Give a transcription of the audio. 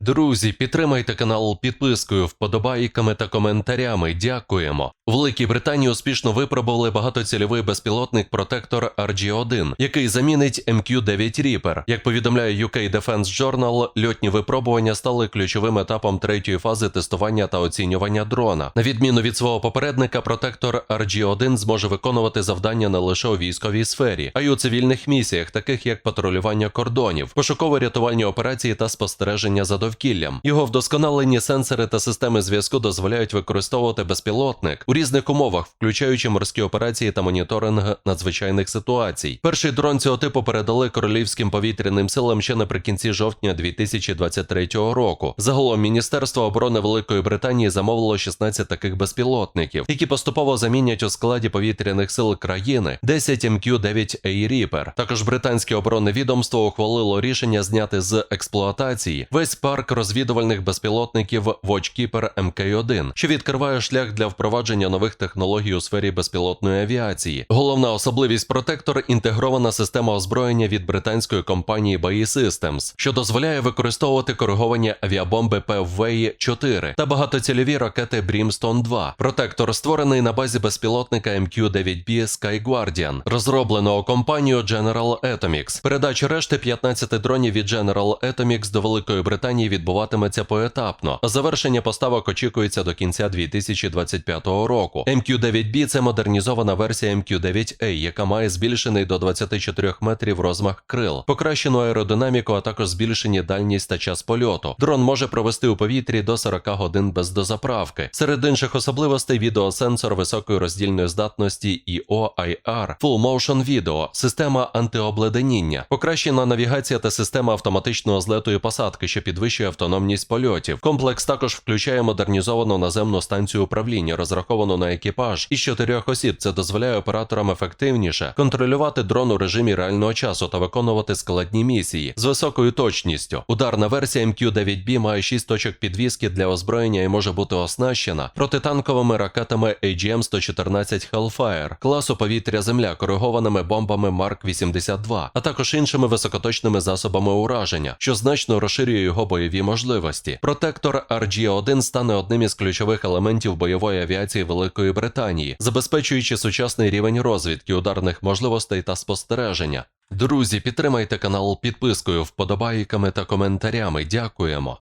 Друзі, підтримайте канал підпискою, вподобайками та коментарями. Дякуємо. В Великій Британії успішно випробували багатоцільовий безпілотник протектор RG-1, який замінить MQ-9 Reaper. Як повідомляє UK Defense Journal, льотні випробування стали ключовим етапом третьої фази тестування та оцінювання дрона. На відміну від свого попередника, протектор RG-1 зможе виконувати завдання не лише у військовій сфері, а й у цивільних місіях, таких як патрулювання кордонів, пошуково-рятувальні операції та спостереження за довкіллям. Його вдосконалені сенсори та системи зв'язку дозволяють використовувати безпілотник у різних умовах, включаючи морські операції та моніторинг надзвичайних ситуацій. Перший дрон цього типу передали королівським повітряним силам ще наприкінці жовтня 2023 року. Загалом Міністерство оборони Великої Британії замовило 16 таких безпілотників, які поступово замінять у складі повітряних сил країни 10 MQ-9A Reaper. Також британське оборонне відомство ухвалило рішення зняти з експлуатації весь парк розвідувальних безпілотників Watchkeeper MK1, що відкриває шлях для впровадження нових технологій у сфері безпілотної авіації. Головна особливість протектор інтегрована система озброєння від британської компанії BAE Systems, що дозволяє використовувати кориговані авіабомби PFV-4 та багатоцільові ракети Brimstone 2. Протектор створений на базі безпілотника MQ-9B Sky Guardian, розробленого компанією General Atomics. Передача решти 15 дронів від General Atomics до Великої Британії відбуватиметься поетапно, завершення поставок очікується до кінця 2025 року. MQ-9B – це модернізована версія MQ-9A, яка має збільшений до 24 метрів розмах крил, покращену аеродинаміку, а також збільшені дальність та час польоту. Дрон може провести у повітрі до 40 годин без дозаправки. Серед інших особливостей відеосенсор високої роздільної здатності EOIR, Full Motion Video, система антиобледеніння, покращена навігація та система автоматичного злету і посадки, що підвищує автономність польотів. Комплекс також включає модернізовану наземну станцію управління, розраховану на екіпаж із чотирьох осіб. Це дозволяє операторам ефективніше контролювати дрон у режимі реального часу та виконувати складні місії з високою точністю. Ударна версія MQ-9B має 6 точок підвіски для озброєння і може бути оснащена протитанковими ракетами AGM-114 Hellfire, класу повітря-земля, коригованими бомбами Марк 82, а також іншими високоточними засобами ураження, що значно розширює його бойові можливості. Протектор RG-1 стане одним із ключових елементів бойової авіації Великої Британії, забезпечуючи сучасний рівень розвідки, ударних можливостей та спостереження. Друзі, підтримайте канал підпискою, вподобайками та коментарями. Дякуємо.